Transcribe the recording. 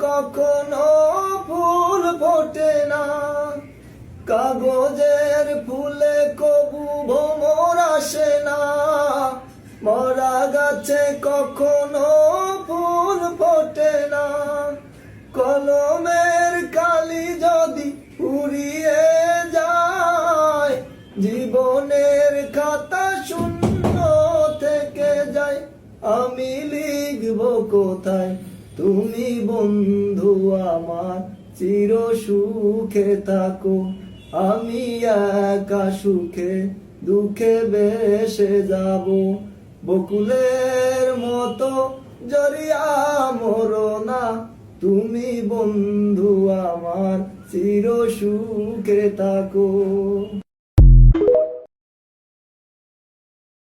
কখনো ফুল ফোটে না। কাগজের ফুলে কবু ভোমর আসে না। মরা গাছে কখনো ফুল ফোটে না। কলমের কালি যদি উড়িয়ে যায়, জীবনের খাতা শূন্য থেকে যায়। আমি লিখব কোথায়? তুমি বন্ধু আমার, চির সুখে থাকো। আমি একা সুখে, দুঃখে বেসে যাব। বকুলের মতো জরিয়া মরো না। তুমি বন্ধু আমার, চির সুখে থাকো।